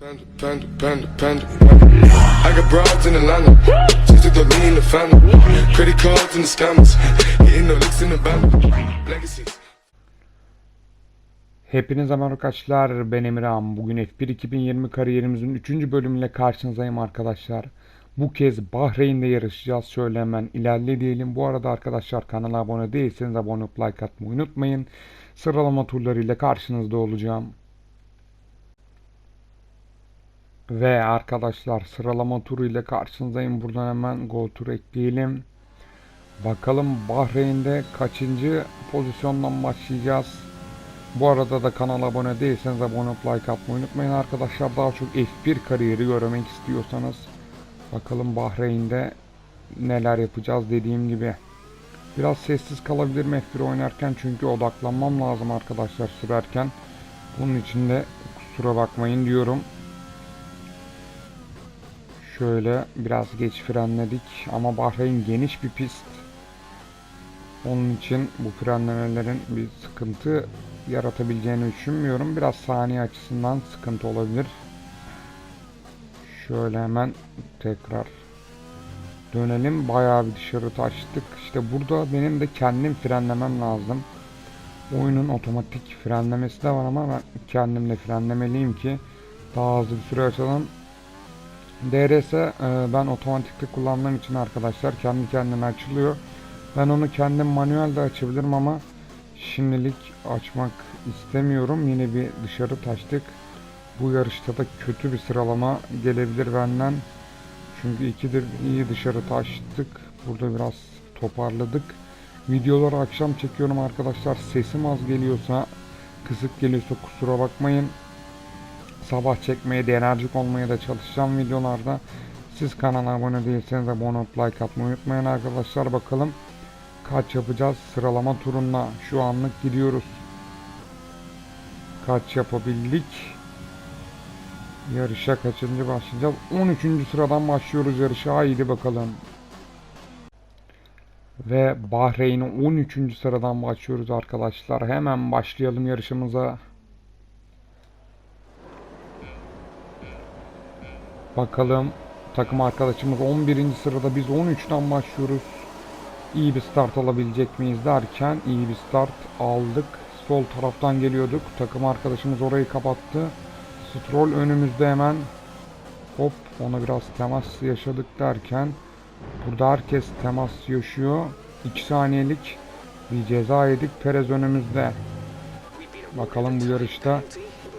Panda, panda, panda, panda. I got broads in Atlanta. Just to throw me in the family. Credit cards and the scammers. Hitting the licks in the band. Legacies. Hepinize merhaba arkadaşlar. Ben Emirhan. Bugün F1 2020 kariyerimizin 3. bölümüyle karşınızdayım arkadaşlar. Bu kez Bahreyn'de yarışacağız. Şöyle hemen ilerle diyelim. Bu arada arkadaşlar kanala abone değilseniz abone olup like atmayı unutmayın. Sıralama turlarıyla karşınızda olacağım. Ve arkadaşlar sıralama turu ile karşınızdayım. Buradan hemen Go Tour ekleyelim. Bakalım Bahreyn'de kaçıncı pozisyondan başlayacağız. Bu arada da kanala abone değilseniz abone olup like atmayı unutmayın arkadaşlar. Daha çok F1 kariyeri görmek istiyorsanız bakalım Bahreyn'de neler yapacağız dediğim gibi. Biraz sessiz kalabilirim F1 oynarken çünkü odaklanmam lazım arkadaşlar sürerken. Bunun için de kusura bakmayın diyorum. Şöyle biraz geç frenledik ama Bahreyn geniş bir pist. Onun için bu frenlemelerin bir sıkıntı yaratabileceğini düşünmüyorum. Biraz saniye açısından sıkıntı olabilir. Şöyle hemen tekrar dönelim. Bayağı bir dışarı taştık. İşte burada benim de kendim frenlemem lazım. Oyunun otomatik frenlemesi de var ama ben kendim de frenlemeliyim ki daha hızlı bir süre açalım. DRS e, ben otomatikte kullandığım için arkadaşlar kendi kendine açılıyor. Ben onu kendim manuelde açabilirim ama şimdilik açmak istemiyorum. Yine bir dışarı taştık. Bu yarışta da kötü bir sıralama gelebilir benden. Çünkü ikidir iyi dışarı taştık. Burada biraz toparladık. Videoları akşam çekiyorum arkadaşlar. Sesim az geliyorsa, kısık geliyorsa kusura bakmayın. Sabah çekmeye de enerjik olmaya da çalışacağım videolarda. Siz kanala abone değilseniz abone olup like atmayı unutmayın arkadaşlar. Bakalım kaç yapacağız sıralama turuna. Şu anlık gidiyoruz. Kaç yapabildik? Yarışa kaçıncı başlayacağız? 13. sıradan başlıyoruz yarışa. Haydi bakalım. Ve Bahreyn'e 13. sıradan başlıyoruz arkadaşlar. Hemen başlayalım yarışımıza. Bakalım takım arkadaşımız 11. sırada biz 13'ten başlıyoruz. İyi bir start alabilecek miyiz derken iyi bir start aldık. Sol taraftan geliyorduk. Takım arkadaşımız orayı kapattı. Stroll önümüzde hemen. Hop ona biraz temas yaşadık derken burada herkes temas yaşıyor. 2 saniyelik bir ceza yedik. Perez önümüzde. Bakalım bu yarışta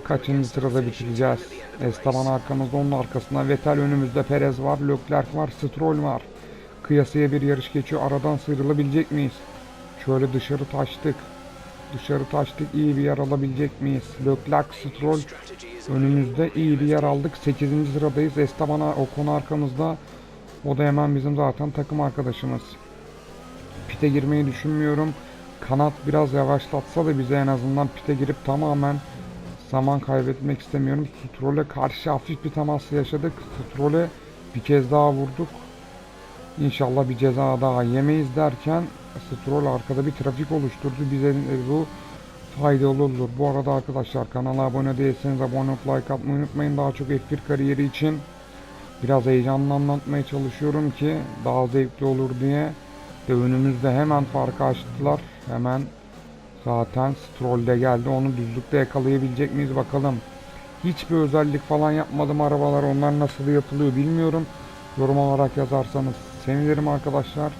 kaçıncı sırada bitireceğiz. Esteban arkamızda onun arkasında. Vettel önümüzde. Perez var. Leclerc var. Stroll var. Kıyasıya bir yarış geçiyor. Aradan sıyrılabilecek miyiz? Şöyle dışarı taştık. Dışarı taştık. İyi bir yer alabilecek miyiz? Leclerc, Stroll önümüzde iyi bir yer aldık. 8. sıradayız. Esteban Ocon arkamızda. O da hemen bizim zaten takım arkadaşımız. Pite girmeyi düşünmüyorum. Kanat biraz yavaşlatsa da bize en azından pite girip tamamen zaman kaybetmek istemiyorum. Stroll'e karşı hafif bir temas yaşadık. Stroll'e bir kez daha vurduk. İnşallah bir ceza daha yemeyiz derken Stroll arkada bir trafik oluşturdu. Bize e, bu faydalı olur. Bu arada arkadaşlar kanala abone değilseniz abone olup like atmayı unutmayın. Daha çok F1 kariyeri için biraz heyecanlı anlatmaya çalışıyorum ki daha zevkli olur diye. De önümüzde hemen farkı açtılar. Hemen zaten Stroll de geldi. Onu düzlükte yakalayabilecek miyiz bakalım. Hiçbir özellik falan yapmadım arabalar. Onlar nasıl yapılıyor bilmiyorum. Yorum olarak yazarsanız sevinirim arkadaşlar.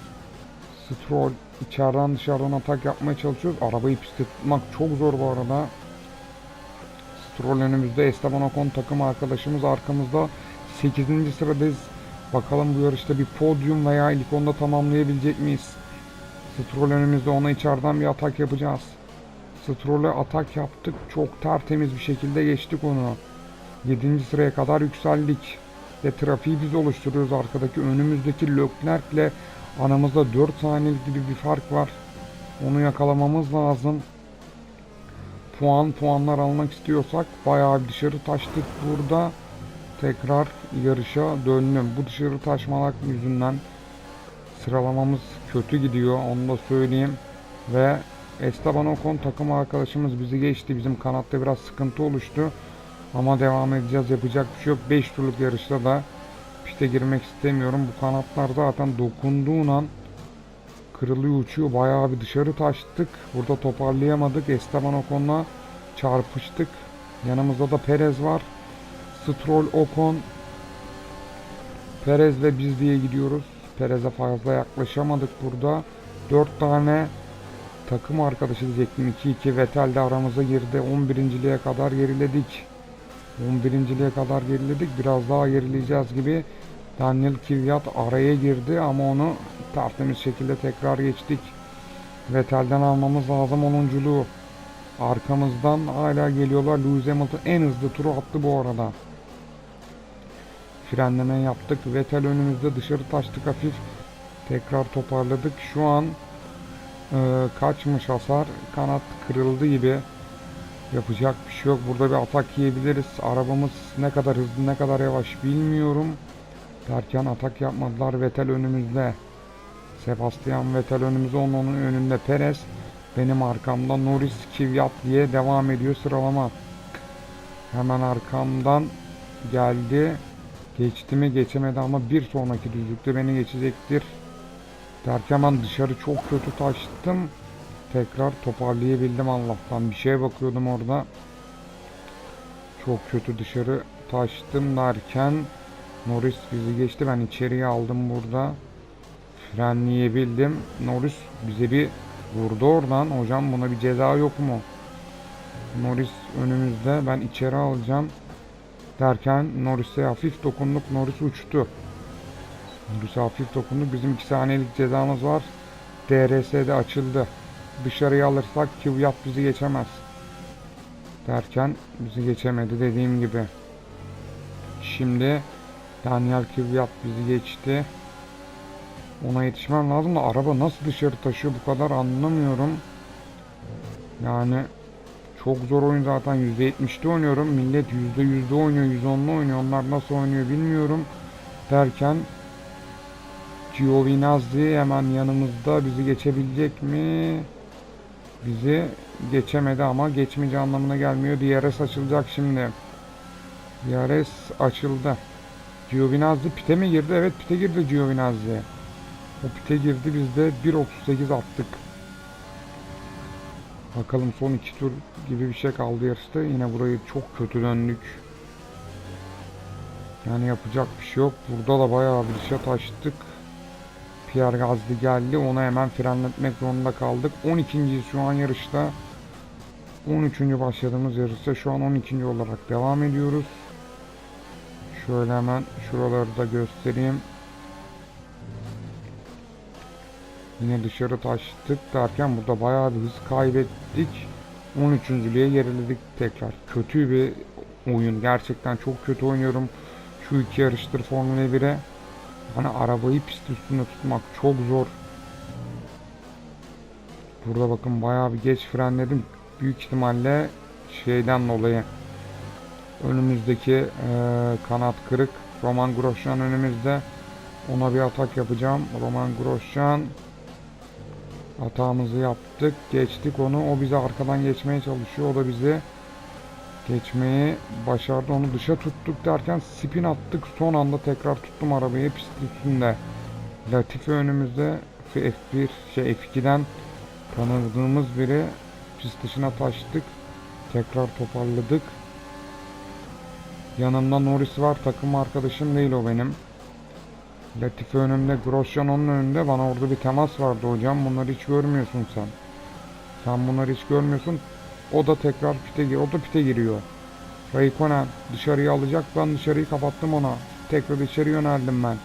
Stroll içeriden dışarıdan atak yapmaya çalışıyoruz. Arabayı pistte tutmak çok zor bu arada. Stroll önümüzde Esteban Ocon takım arkadaşımız arkamızda 8. sıradayız. Bakalım bu yarışta bir podyum veya ilk onda tamamlayabilecek miyiz? Stroll önümüzde ona içeriden bir atak yapacağız. Stroll'e atak yaptık. Çok tertemiz bir şekilde geçtik onu. 7. sıraya kadar yükseldik. Ve trafiği biz oluşturuyoruz arkadaki. Önümüzdeki Leclerc'le aramızda 4 saniyelik gibi bir fark var. Onu yakalamamız lazım. Puan puanlar almak istiyorsak bayağı bir dışarı taştık burada. Tekrar yarışa döndüm. Bu dışarı taşmalar yüzünden sıralamamız kötü gidiyor. Onu da söyleyeyim. Ve Esteban Ocon takım arkadaşımız bizi geçti. Bizim kanatta biraz sıkıntı oluştu. Ama devam edeceğiz. Yapacak bir şey yok. 5 turluk yarışta da piste girmek istemiyorum. Bu kanatlar zaten dokunduğun an kırılıyor uçuyor. Bayağı bir dışarı taştık. Burada toparlayamadık. Esteban Ocon'la çarpıştık. Yanımızda da Perez var. Stroll, Ocon, Perez ve biz diye gidiyoruz. Perez'e fazla yaklaşamadık burada. 4 tane takım arkadaşı diyecektim. 2-2 Vettel de aramıza girdi. 11.liğe kadar geriledik. 11.liğe kadar geriledik. Biraz daha gerileyeceğiz gibi. Daniel Kvyat araya girdi ama onu tertemiz şekilde tekrar geçtik. Vettel'den almamız lazım 10'unculuğu. Arkamızdan hala geliyorlar. Lewis Hamilton en hızlı turu attı bu arada. Frenleme yaptık. Vettel önümüzde dışarı taştık hafif. Tekrar toparladık. Şu an e, kaçmış hasar. Kanat kırıldı gibi. Yapacak bir şey yok. Burada bir atak yiyebiliriz. Arabamız ne kadar hızlı ne kadar yavaş bilmiyorum. Derken atak yapmadılar. Vettel önümüzde. Sebastian Vettel önümüzde. Onun, önünde Perez. Benim arkamda Norris Kvyat diye devam ediyor sıralama. Hemen arkamdan geldi. Geçti mi geçemedi ama bir sonraki düzlükte beni geçecektir. Derken dışarı çok kötü taştım. Tekrar toparlayabildim Allah'tan. Bir şeye bakıyordum orada. Çok kötü dışarı taştım derken Norris bizi geçti. Ben içeriye aldım burada. Frenleyebildim. Norris bize bir vurdu oradan. Hocam buna bir ceza yok mu? Norris önümüzde. Ben içeri alacağım. Derken Norris'e hafif dokunduk. Norris uçtu. Norris'e hafif dokunduk. Bizim 2 saniyelik cezamız var. DRS'de açıldı. Dışarıya alırsak Kvyat bizi geçemez. Derken bizi geçemedi dediğim gibi. Şimdi Daniel Kvyat bizi geçti. Ona yetişmem lazım da araba nasıl dışarı taşıyor bu kadar anlamıyorum. Yani çok zor oyun zaten %70'de oynuyorum. Millet %100'de oynuyor, %10'da oynuyor. Onlar nasıl oynuyor bilmiyorum. Derken Giovinazzi hemen yanımızda bizi geçebilecek mi? Bizi geçemedi ama geçmeyeceği anlamına gelmiyor. DRS açılacak şimdi. DRS açıldı. Giovinazzi pite mi girdi? Evet pite girdi Giovinazzi. O pite girdi biz de 1.38 attık. Bakalım son iki tur gibi bir şey kaldı yarışta. Yine burayı çok kötü döndük. Yani yapacak bir şey yok. Burada da bayağı bir şey taştık. Pierre Gasly geldi. Onu hemen frenletmek zorunda kaldık. 12. şu an yarışta. 13. başladığımız yarışta şu an 12. olarak devam ediyoruz. Şöyle hemen şuraları da göstereyim. Yine dışarı taştık derken burada bayağı bir hız kaybettik. 13.lüğe geriledik tekrar. Kötü bir oyun. Gerçekten çok kötü oynuyorum. Şu iki yarıştır Formula 1'e. Hani arabayı pist üstünde tutmak çok zor. Burada bakın bayağı bir geç frenledim. Büyük ihtimalle şeyden dolayı önümüzdeki eee, kanat kırık. Roman Grosjean önümüzde. Ona bir atak yapacağım. Roman Grosjean Hatamızı yaptık. Geçtik onu. O bizi arkadan geçmeye çalışıyor. O da bizi geçmeyi başardı. Onu dışa tuttuk derken spin attık. Son anda tekrar tuttum arabayı pist üstünde. Latifi önümüzde F1 şey F2'den tanıdığımız biri pist dışına taştık. Tekrar toparladık. Yanımda Norris var. Takım arkadaşım değil o benim. Latife önümde, Grosjean onun önünde. Bana orada bir temas vardı hocam. Bunları hiç görmüyorsun sen. Sen bunları hiç görmüyorsun. O da tekrar pite. O da pite giriyor. Raikkonen dışarıya alacak. Ben dışarıyı kapattım ona. Tekrar içeri yöneldim ben.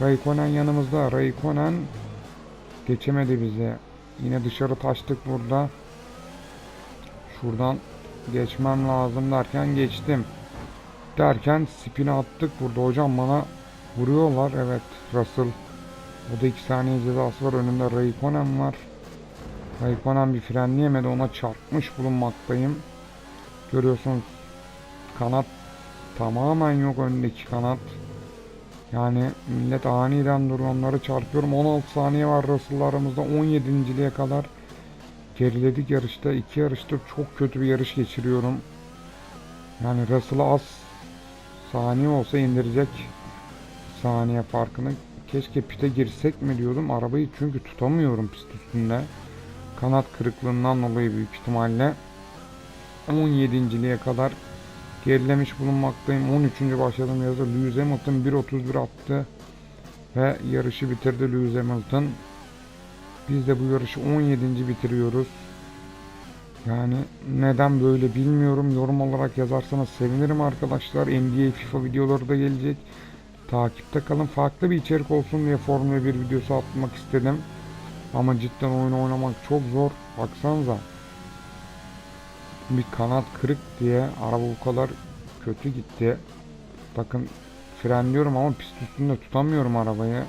Raikkonen yanımızda. Raikkonen geçemedi bizi. Yine dışarı taştık burada. Şuradan geçmem lazım derken geçtim. Derken spin attık burada hocam bana Vuruyorlar evet Russell. O da 2 saniye cezası var. Önünde Raikkonen var. Raikkonen bir frenleyemedi. Ona çarpmış bulunmaktayım. Görüyorsunuz kanat tamamen yok öndeki kanat. Yani millet aniden duruyor. Onları çarpıyorum. 16 saniye var Russell'la aramızda. 17.liğe kadar geriledik yarışta. iki yarıştır çok kötü bir yarış geçiriyorum. Yani Russell'ı az saniye olsa indirecek saniye farkını. Keşke pite girsek mi diyordum. Arabayı çünkü tutamıyorum pist üstünde. Kanat kırıklığından dolayı büyük ihtimalle 17.liğe kadar gerilemiş bulunmaktayım. 13. başladım yazı. Lewis Hamilton 1.31 attı ve yarışı bitirdi Lewis Hamilton. Biz de bu yarışı 17. bitiriyoruz. Yani neden böyle bilmiyorum. Yorum olarak yazarsanız sevinirim arkadaşlar. NBA FIFA videoları da gelecek. Takipte kalın. Farklı bir içerik olsun diye Formula 1 videosu atmak istedim. Ama cidden oyun oynamak çok zor. Baksanıza. Bir kanat kırık diye araba bu kadar kötü gitti. Bakın frenliyorum ama pist üstünde tutamıyorum arabayı.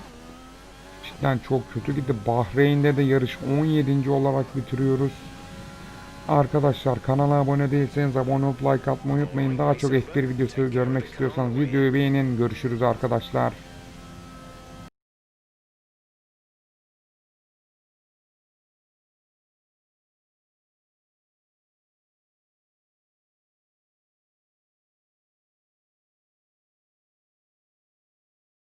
Cidden çok kötü gitti. Bahreyn'de de yarış 17. olarak bitiriyoruz. Arkadaşlar kanala abone değilseniz abone olup like atmayı unutmayın. Daha çok F1 videosu görmek istiyorsanız videoyu beğenin. Görüşürüz arkadaşlar.